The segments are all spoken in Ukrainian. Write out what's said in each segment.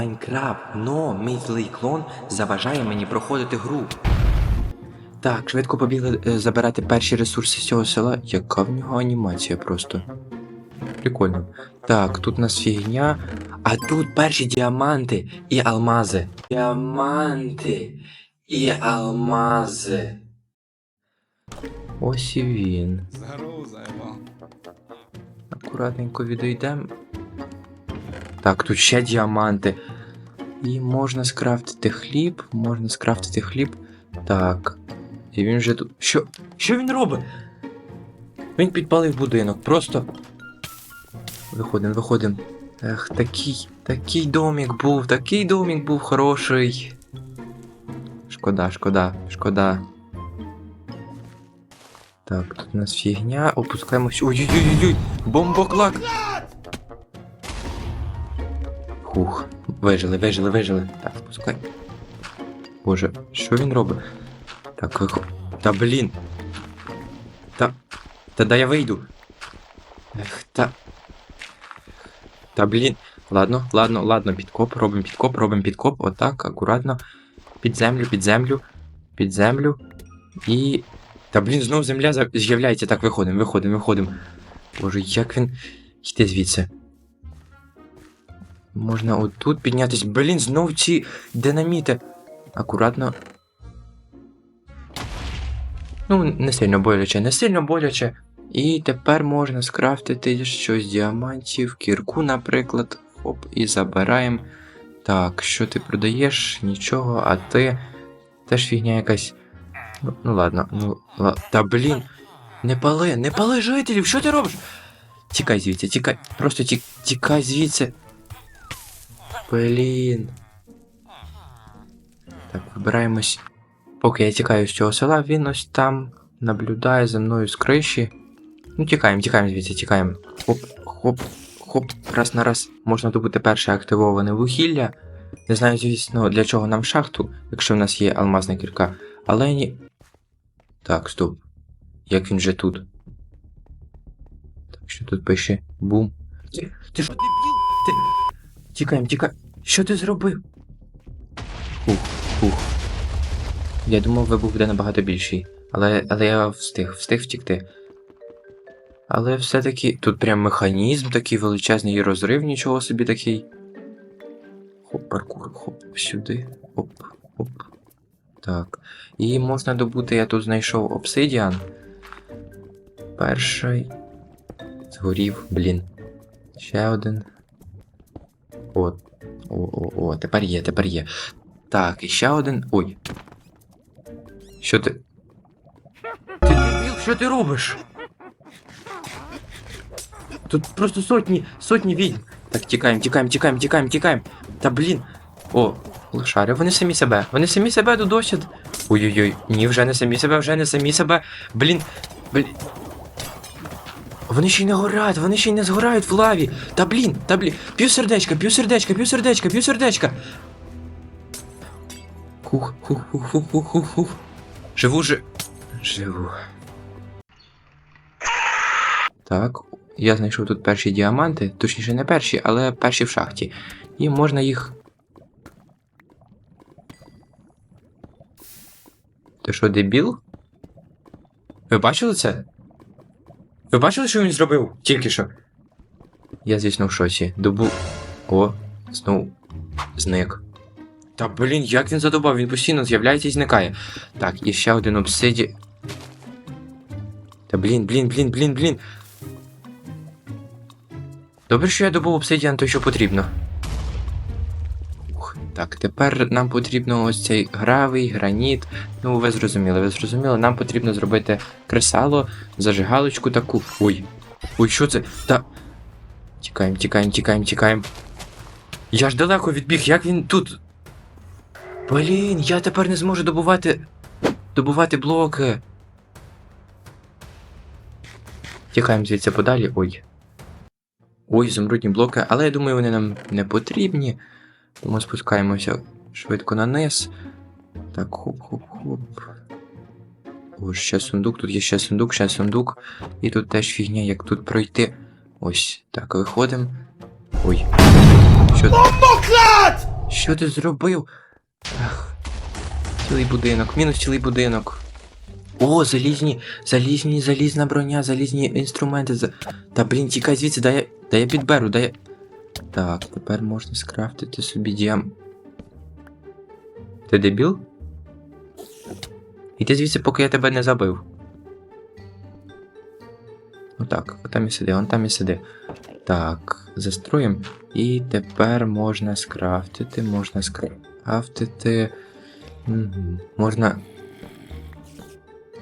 Майнкрафт, но мій злий клон заважає мені проходити гру. Так, швидко побігли е, забирати перші ресурси з цього села. Яка в нього анімація просто. Прикольно. Так, тут у нас фігня. А тут перші діаманти і алмази. Діаманти і алмази. Ось і він. Акуратненько відійдемо. Так, тут ще діаманти. І можна скрафтити хліб, можна скрафтити хліб. Так. І він вже тут. Що? Що він робить? Він підпалив будинок. Просто. Виходимо, виходимо. Ех, такий, такий домик був, такий домик був хороший. Шкода, шкода, шкода. Так, тут у нас фігня, опускаємось. Ой-ой-ой-ой! Бомбоклак! Хух, вижили, вижили, вижили. Так, спускай. Боже, що він робить? Так, вихо. Та блін. Та. Та да я вийду. Ех, та. Та блін. Ладно, ладно, ладно, підкоп, робимо підкоп, робимо підкоп. Отак, акуратно. Під землю, під землю, під землю. І. Та блін, знову земля з'являється. Так, виходимо, виходимо, виходимо. Боже, як він. Йди звідси. Можна отут піднятись. Блін, знов ці динаміти. Акуратно. Ну, не сильно боляче, не сильно боляче. І тепер можна скрафтити щось з діамантів, кірку, наприклад. Хоп, і забираємо. Так, що ти продаєш? Нічого, а ти. Теж фігня якась. Ну, ну ладно, ну ла... Та блін. Не пали, не пали жителів, що ти робиш? Тікай звідси, тікай. Просто ті... тікай звідси. Блін. Так, вибираємось. Поки я тікаю з цього села, він ось там наблюдає за мною з криші. Ну, тікаємо, тікаємо звідси, тікаємо. Хоп, хоп, хоп, раз на раз. Можна добути перше активоване вугілля. Не знаю, звісно, для чого нам шахту, якщо в нас є алмазна кірка. Але ні. Так, стоп. Як він вже тут? Так, що тут пише? Бум. Ти, що, дебіл? Ти. Тікаємо, тікаємо. Що ти зробив? Фух, фух. Я думав, вибух буде набагато більший. Але, але я встиг, встиг втікти. Але все-таки тут прям механізм такий величезний і розрив, нічого собі такий. Хоп, паркур, хоп, сюди. Оп, оп. Так. І можна добути, я тут знайшов обсидіан. Перший. Згорів, блін. Ще один. О, о, о, о, тепер є, тепер є. Так, і ще один. Ой. Що ти. Ти дебіл, що ти робиш? Тут просто сотні, сотні відьм. Так, тікаємо, тікаємо, тікаємо, тікаємо, тікаємо. Та блін. О, лошари, вони самі себе. Вони самі себе додосять. Ой-ой-ой, ні, вже не самі себе, вже не самі себе. Блін. Блін. Вони ще й не горять, вони ще й не згорають в лаві. Та блін, та блін. П'ю сердечка, п'ю сердечка, п'ю сердечка, п'ю сердечка. Хух, хух, хух, хух, хух, хух, хух. Живу же. Живу. Так, я знайшов тут перші діаманти, точніше не перші, але перші в шахті. І можна їх. Ти що, дебіл? Ви бачили це? Ви бачили, що він зробив? Тільки що. Я, звісно, в шоці. Добу. О, знову зник. Та блін, як він задобав, він постійно з'являється і зникає. Так, і ще один обсиді. Та блін, блін, блін, блін, блін. Добре, що я добув обсидіан, то що потрібно. Так, тепер нам потрібно ось цей гравий, граніт. Ну, ви зрозуміли, ви зрозуміли, нам потрібно зробити кресало, зажигалочку таку. Ой. Ой, що це? Та. Тікаємо, тікаємо, тікаємо, тікаємо. Я ж далеко відбіг, як він тут. Блін, я тепер не зможу добувати. добувати блоки. Тікаємо звідси подалі. Ой. Ой, зумрудні блоки, але я думаю, вони нам не потрібні. Тому спускаємося швидко на низ. Так, хоп-хоп-хоп. О, ще сундук, тут є ще сундук, ще сундук. І тут теж фігня, як тут пройти. Ось, так, виходимо. Ой. Що? Бомбоклад! Що ти зробив? Ах. Цілий будинок, мінус цілий будинок. О, залізні, залізні, залізна броня, залізні інструменти. За... Та блін, тікай звідси, дай я, дай я підберу, дай я. Так, тепер можна скрафтити собі діам. Ти дебіл? Іди звідси, поки я тебе не забив. Отак, отам і сиди, он там і сиди. Так, застроїм. І тепер можна скрафтити, можна скрафтити. Угу. Можна.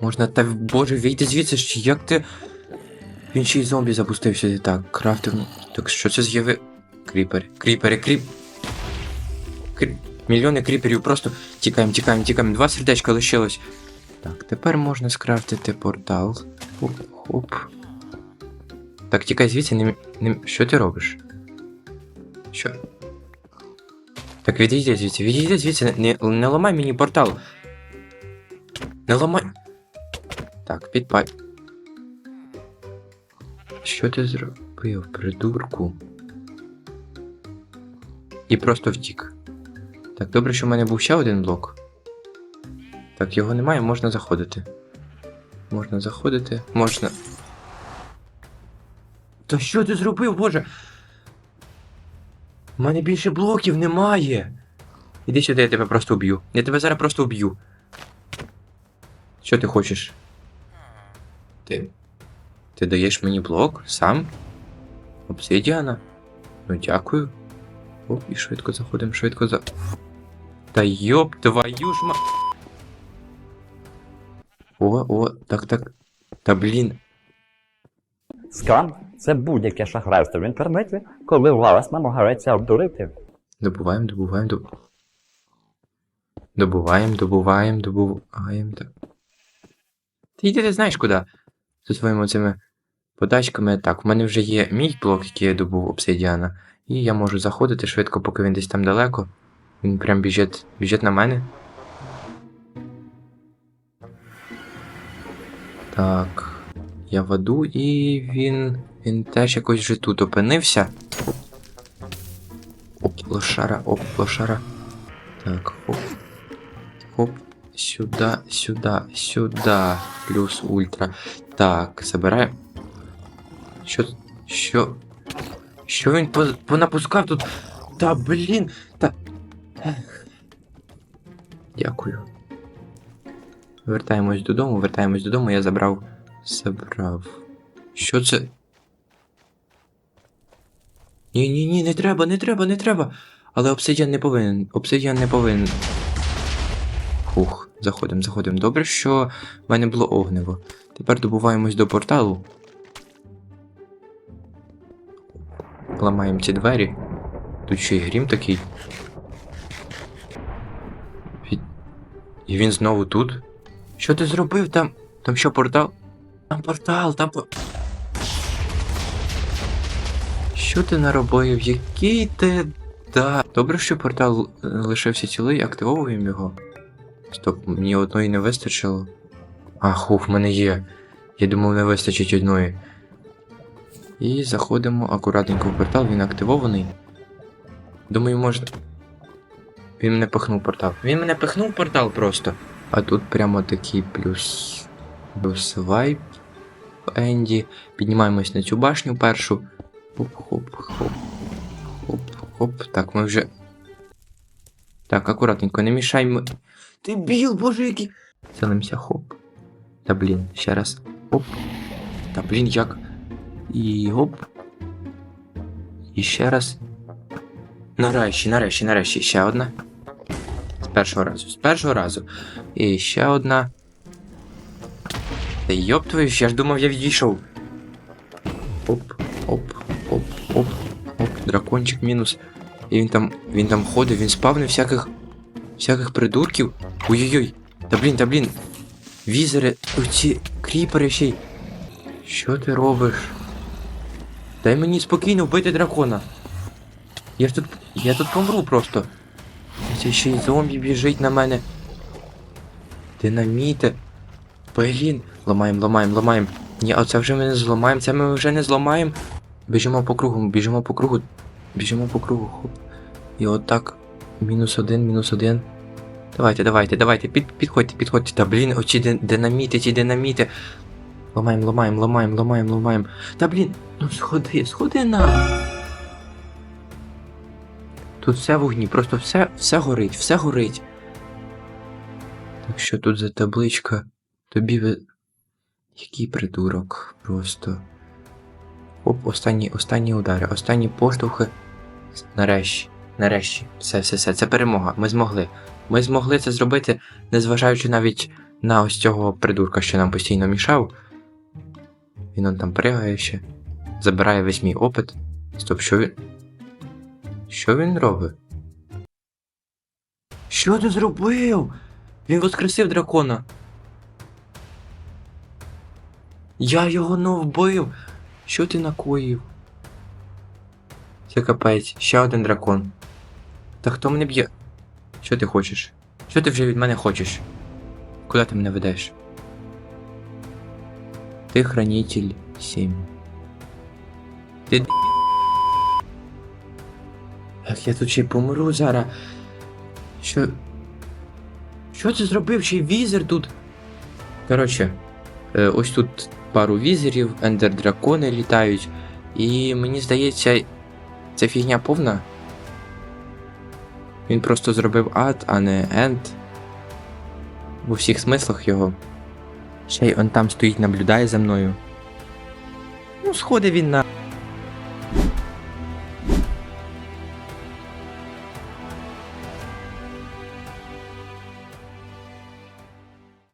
Можна. Та боже, вийди звідси ж, як ти. Він ще й зомбі запустився. Так, крафтив. Так що це з'яви. Кріпери. Кріпери, кріп. Кріп. Мільйони кріперів, просто тікаємо, тікаємо, тікаємо. Два сердечка лишилось. Так, тепер можна скрафтити портал. Хоп, хоп. Так, тікай звідси, не, не... Що ти робиш? Що? Так відійди звідси, відійди звідси, не, не ламай мені портал. Не ламай. Так, підпай. Що ти зробив, придурку? І просто втік. Так, добре, що в мене був ще один блок. Так, його немає, можна заходити. Можна заходити, можна. Та що ти зробив, боже? У мене більше блоків немає. Іди сюди, я тебе просто вб'ю. Я тебе зараз просто вб'ю. Що ти хочеш? Ти. Ти даєш мені блок сам? Обсидіана? Ну дякую. Оп, і швидко заходимо, швидко за. Та йоп, твою ж ма. О, о, так, так. Та блін. Скам це будь-яке шахрайство в інтернеті, коли вас намагається обдурити. Добуваємо, добуваємо, доб... Добуваємо, добуваємо, добуваємо. Так. Ти йди, ти знаєш куди? Зі своїми цими подачками. Так, в мене вже є мій блок, який я добув обсидіана. І я можу заходити швидко, поки він десь там далеко. Він прям біжить, біжить на мене. Так. Я в аду, і він. Він теж якось вже тут опинився. Оп, лошара, оп, лошара. Так, хоп. Хоп. Сюда, сюда, сюда. Плюс ультра. Так, забираємо. Що. Що. Що він понапускав тут? Та блін. Та. Дякую. Вертаємось додому, вертаємось додому, я забрав. Забрав. Що це? Ні, ні, ні, не треба, не треба, не треба. Але обсидіан не повинен. Обсидіан не повинен. Фух, заходимо, заходимо. Добре, що в мене було огниво. Тепер добуваємось до порталу. Ламаємо ці двері. Тут ще й грім такий. І він знову тут. Що ти зробив там? Там що, портал? Там портал, там. по- Що ти наробив? Який ти. Да. Добре, що портал е, лишився цілий, активовуємо його. Стоп, мені одної не вистачило. А, хух, в мене є. Я думав, не вистачить одної. І заходимо акуратненько в портал, він активований. Думаю, можна. Він мене пихнув портал. Він мене пихнув портал просто. А тут прямо такий плюс. Плюс вайп. Енді. Піднімаємось на цю башню першу. Хоп-хоп-хоп. Хоп-хоп. Так, ми вже. Так, акуратненько, не мішаймо. Ти біл, боже, який. Селимося, хоп. Та блін, ще раз. Хоп. Та блін, як. І гоп. І ще раз. Нарешті, нарешті, нарешті, ще одна. З першого разу, з першого разу. І ще одна. Та йоп твою, я ж думав, я відійшов. Оп, оп, оп, оп, оп, дракончик мінус. І він там. Він там ходить, він спавнив всяких. всяких придурків. Ой-ой-ой. Та блін, та блін. Візери, оці кріпери ще й. Що ти робиш? Дай мені спокійно вбити дракона. Я ж тут. Я тут помру просто. Це ще й зомбі біжить на мене. Динаміти. Блін. Ламаємо, ламаємо, ламаємо. Ні, а це вже ми не зламаємо, це ми вже не зламаємо. Біжимо по кругу, біжимо по кругу. Біжимо по кругу, хоп. І отак. мінус один, мінус один. Давайте, давайте, давайте, під, підходьте, підходьте. Та блін, оці динаміти, ці динаміти. Ламаємо, ламаємо, ламаємо, ламаємо, ламаємо. Та блін, ну сходи, сходи на. Тут все вогні, просто все, все горить, все горить. Так що тут за табличка? Тобі ви. Який придурок, просто. Оп, останні, останні удари, останні поштовхи. Нарешті, нарешті. Все, все, все. Це перемога. Ми змогли. Ми змогли це зробити, незважаючи навіть на ось цього придурка, що нам постійно мішав. Він он там пригає ще. Забирає весь мій опит. Стоп, що він. Що він робить? Що ти зробив? Він воскресив дракона. Я його не вбив. Що ти накоїв? Це капець, ще один дракон. Та хто мене б'є? Що ти хочеш? Що ти вже від мене хочеш? Куди ти мене ведеш? Ти хранитель 7. Ти Як я тут ще й помру зараз. Що. Що ти зробив? Ще візер тут? Коротше, е, ось тут пару візерів, ендер дракони літають. І мені здається, ця фігня повна. Він просто зробив ад, а не енд. В усіх смислах його. Ще й он там стоїть, наблюдає за мною. Ну, сходи він на.